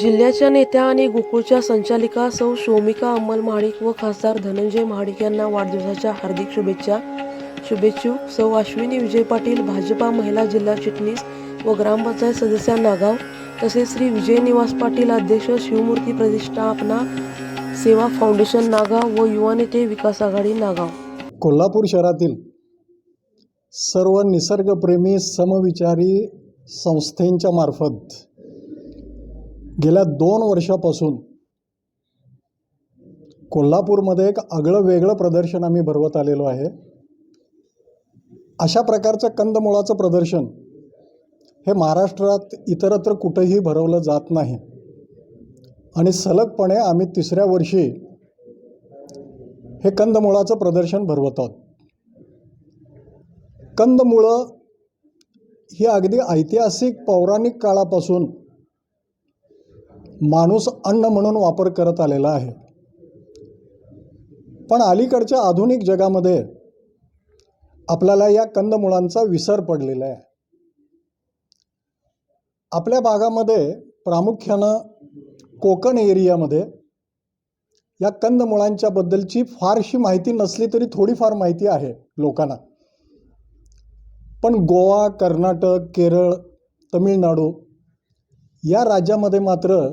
जिल्ह्याच्या नेत्या आणि गोकुळच्या संचालिका सौ शोमिका अंमल महाडिक व खासदार धनंजय महाडिक यांना वाढदिवसाच्या हार्दिक शुभेच्छा. शुभेच्छुक सौ अश्विनी विजय पाटील भाजपा महिला जिल्हा चिटणीस व ग्रामपंचायत सदस्या नागाव तसेच श्री विजय निवास पाटील अध्यक्ष शिवमूर्ती प्रतिष्ठापना सेवा फाउंडेशन नागाव व युवा नेते विकास आघाडी नागाव. कोल्हापूर शहरातील सर्व निसर्गप्रेमी समविचारी संस्थेंच्या मार्फत गेल्या दोन वर्षापासून कोल्हापूरमध्ये एक आगळं वेगळं प्रदर्शन आम्ही भरवत आलेलो आहे. अशा प्रकारचं कंदमुळाचं प्रदर्शन हे महाराष्ट्रात इतरत्र कुठंही भरवलं जात नाही. आणि सलगपणे आम्ही तिसऱ्या वर्षी हे कंदमुळाचं प्रदर्शन भरवत आहोत. कंदमुळं ही अगदी ऐतिहासिक पौराणिक काळापासून माणूस अन्न म्हणून वापर करत आलेला आहे. पण अलीकडच्या आधुनिक जगामध्ये आपल्याला या कंदमुळांचा विसर पडलेला आहे. आपल्या भागामध्ये प्रामुख्यानं कोकण एरियामध्ये या कंदमुळांच्या बद्दलची फारशी माहिती नसली तरी थोडीफार माहिती आहे लोकांना. पण गोवा कर्नाटक केरळ तमिळनाडू या राज्यामध्ये मात्र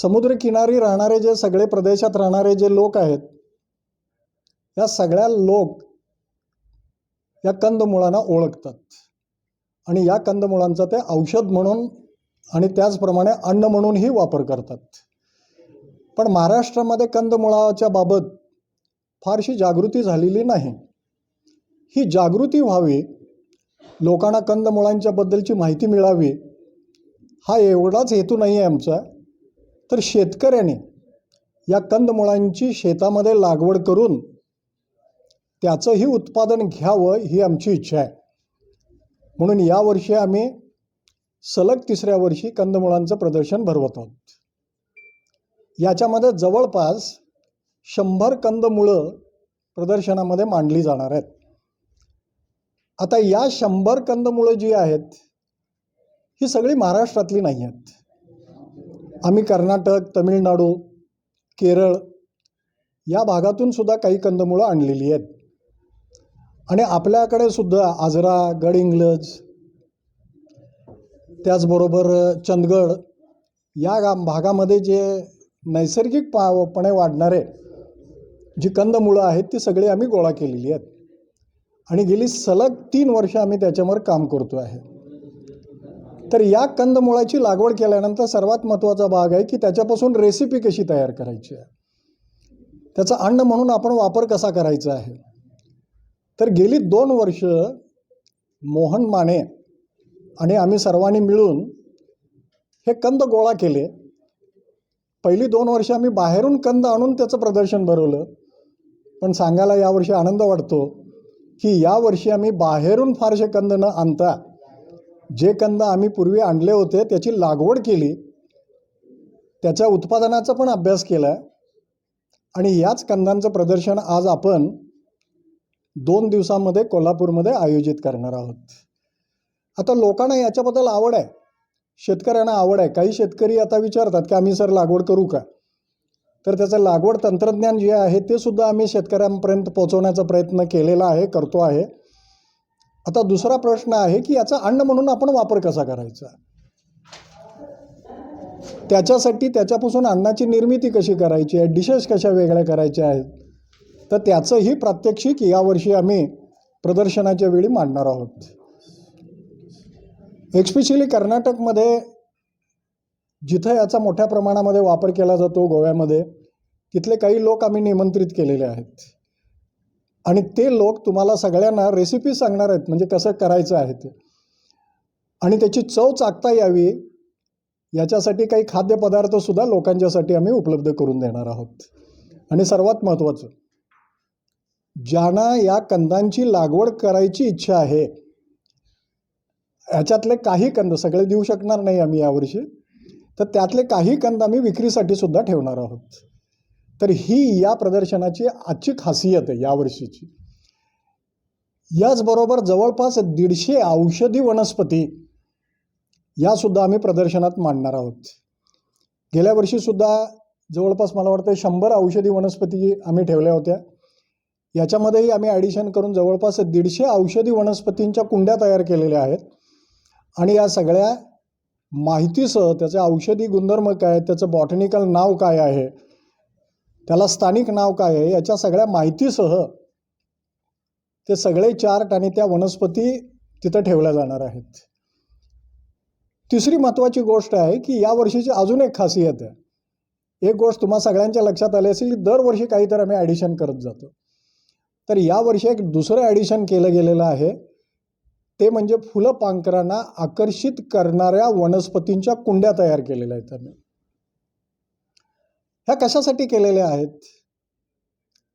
समुद्रकिनारी राहणारे जे सगळे प्रदेशात राहणारे जे लोक आहेत या सगळ्या लोक या कंदमुळांना ओळखतात. आणि या कंदमुळांचा ते औषध म्हणून आणि त्याचप्रमाणे अन्न म्हणूनही वापर करतात. पण महाराष्ट्रामध्ये कंदमुळाच्या बाबत फारशी जागृती झालेली नाही. ही जागृती व्हावी लोकांना कंदमुळांच्या बद्दलची माहिती मिळावी हा एवढाच हेतू नाही आहे आमचा. तर शेतकऱ्याने या कंदमुळांची शेतामध्ये लागवड करून त्याचंही उत्पादन घ्यावं ही आमची इच्छा आहे. म्हणून यावर्षी आम्ही सलग तिसऱ्या वर्षी कंदमुळांचं प्रदर्शन भरवत आहोत. याच्यामध्ये जवळपास शंभर कंदमुळं प्रदर्शनामध्ये मांडली जाणार आहेत. आता या शंभर कंदमुळं जी आहेत ही सगळी महाराष्ट्रातली नाही आहेत. आम्ही कर्नाटक तमिळनाडू केरळ या भागातून सुद्धा काही कंदमुळं आणलेली आहेत. आणि आपल्याकडे सुद्धा आजरा गडहिंग्लज त्याचबरोबर चंदगड या गा भागामध्ये जे नैसर्गिक पापणे वाढणारे जी कंदमुळं आहेत ती सगळी आम्ही गोळा केलेली आहेत. आणि गेली सलग तीन वर्ष आम्ही त्याच्यावर काम करतो आहे. तर या कंदमुळाची लागवड केल्यानंतर सर्वात महत्त्वाचा भाग आहे की त्याच्यापासून रेसिपी कशी तयार करायची आहे? त्याचा अन्न म्हणून आपण वापर कसा करायचा आहे? तर गेली दोन वर्ष मोहन माने आणि आम्ही सर्वांनी मिळून हे कंद गोळा केले. पहिली दोन वर्ष आम्ही बाहेरून कंद आणून त्याचं प्रदर्शन भरवलं. पण सांगायला यावर्षी आनंद वाटतो की यावर्षी आम्ही बाहेरून फारसे कंद न आणता जे कंद आम्ही पूर्वी आणले होते त्याची लागवड केली. त्याच्या उत्पादनाचा पण अभ्यास केला. आणि याच कंदांचं प्रदर्शन आज आपण दोन दिवसामध्ये कोल्हापूरमध्ये आयोजित करणार आहोत. आता लोकांना याच्याबद्दल आवड आहे. शेतकऱ्यांना आवड आहे. काही शेतकरी आता विचारतात की आम्ही सर लागवड करू का? तर त्याचं लागवड तंत्रज्ञान जे आहे ते सुद्धा आम्ही शेतकऱ्यांपर्यंत पोहोचवण्याचा प्रयत्न केलेला आहे करतो आहे. आता दुसरा प्रश्न आहे की याचा अन्न म्हणून आपण वापर कसा करायचा? त्याच्यासाठी त्याच्यापासून अन्नाची निर्मिती कशी करायची आहे? डिशेस कशा वेगळ्या करायच्या आहेत? तर त्याचंही प्रात्यक्षिक यावर्षी आम्ही प्रदर्शनाच्या वेळी मांडणार आहोत. एक्स्पेशली कर्नाटकमध्ये जिथं याचा मोठ्या प्रमाणामध्ये वापर केला जातो गोव्यामध्ये तिथले काही लोक आम्ही निमंत्रित केलेले आहेत. आणि ते लोक तुम्हाला सगळ्यांना रेसिपी सांगणार आहेत म्हणजे कसं करायचं आहे ते. आणि त्याची चव चाकता यावी याच्यासाठी काही खाद्यपदार्थसुद्धा लोकांच्यासाठी आम्ही उपलब्ध करून देणार आहोत. आणि सर्वात महत्त्वाचं ज्यांना या कंदांची लागवड करायची इच्छा आहे ह्याच्यातले काही कंद सगळे देऊ शकणार नाही आम्ही यावर्षी तर त्यातले काही कंद आम्ही विक्रीसाठी सुद्धा ठेवणार आहोत. तर ही या प्रदर्शनाची आजची खासियत आहे यावर्षीची याचबरोबर जवळपास दीडशे औषधी वनस्पती यासुद्धा आम्ही प्रदर्शनात मांडणार आहोत. गेल्या वर्षीसुद्धा जवळपास मला वाटतं शंभर औषधी वनस्पती आम्ही ठेवल्या होत्या. याच्यामध्येही आम्ही ॲडिशन करून जवळपास दीडशे औषधी वनस्पतींच्या कुंड्या तयार केलेल्या आहेत. आणि या सगळ्या माहितीसह त्याचे औषधी गुणधर्म काय आहेत त्याचं बॉटनिकल नाव काय आहे त्याला स्थानिक नाव काय आहे? याच्या सगळ्या माहितीसह ते सगळे चार्ट आणि त्या वनस्पती तिथं ठेवल्या जाणार आहेत. तिसरी महत्त्वाची गोष्ट आहे की या वर्षीची अजून एक खासियत आहे. एक गोष्ट तुम्हा सगळ्यांच्या लक्षात आली असेल की दरवर्षी काहीतरी आम्ही ॲडिशन करत जातो. तर यावर्षी एक दुसरं ॲडिशन केलं गेलेलं आहे. ते म्हणजे फुलं पांखरांना आकर्षित करणाऱ्या वनस्पतींच्या कुंड्या तयार केलेल्या आहेत आम्ही. ह्या कशासाठी केलेल्या आहेत?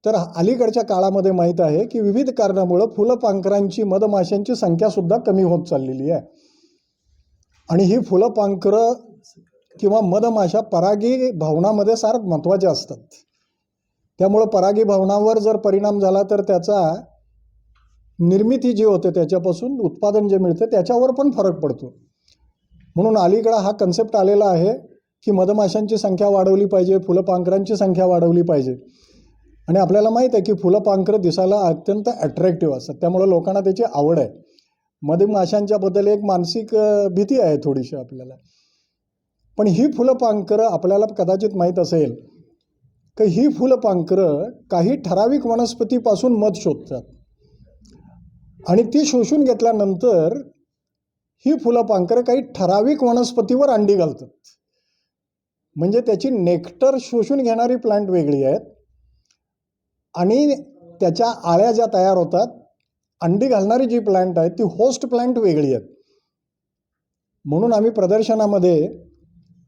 तर अलीकडच्या काळामध्ये माहीत आहे की विविध कारणामुळं फुलं पांखरांची मधमाशांची संख्यासुद्धा कमी होत चाललेली आहे. आणि ही फुलं पांखरं किंवा मधमाशा परागी भावनामध्ये फार महत्त्वाचे असतात. त्यामुळं परागी भावनावर जर परिणाम झाला तर त्याचा निर्मिती जी होते त्याच्यापासून उत्पादन जे मिळते त्याच्यावर पण फरक पडतो. म्हणून अलीकडं हा कन्सेप्ट आलेला आहे. की मधमाशांची संख्या वाढवली पाहिजे फुलं पांखरांची संख्या वाढवली पाहिजे. आणि आपल्याला माहीत आहे की फुलं पांखरं दिसायला अत्यंत अट्रॅक्टिव्ह असतात. त्यामुळं लोकांना त्याची आवड आहे. मधमाशांच्याबद्दल एक मानसिक भीती आहे थोडीशी आपल्याला. पण ही फुलं पांखरं आपल्याला कदाचित माहीत असेल की ही फुलं पांखरं काही ठराविक वनस्पतीपासून मध शोधतात. आणि ती शोषून घेतल्यानंतर ही फुलं पांखरं काही ठराविक वनस्पतीवर अंडी घालतात. म्हणजे त्याची नेक्टर शोषून घेणारी प्लांट वेगळी आहेत. आणि त्याच्या आळ्या ज्या तयार होतात अंडी घालणारी जी प्लांट आहे ती होस्ट प्लांट वेगळी आहेत. म्हणून आम्ही प्रदर्शनामध्ये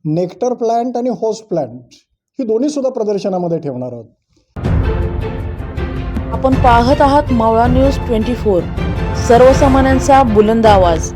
नेक्टर प्लांट आणि होस्ट प्लांट ही दोन्हीसुद्धा प्रदर्शनामध्ये ठेवणार आहोत. आपण पाहत आहात मावळा न्यूज ट्वेंटी फोर सर्वसामान्यांचा बुलंद आवाज.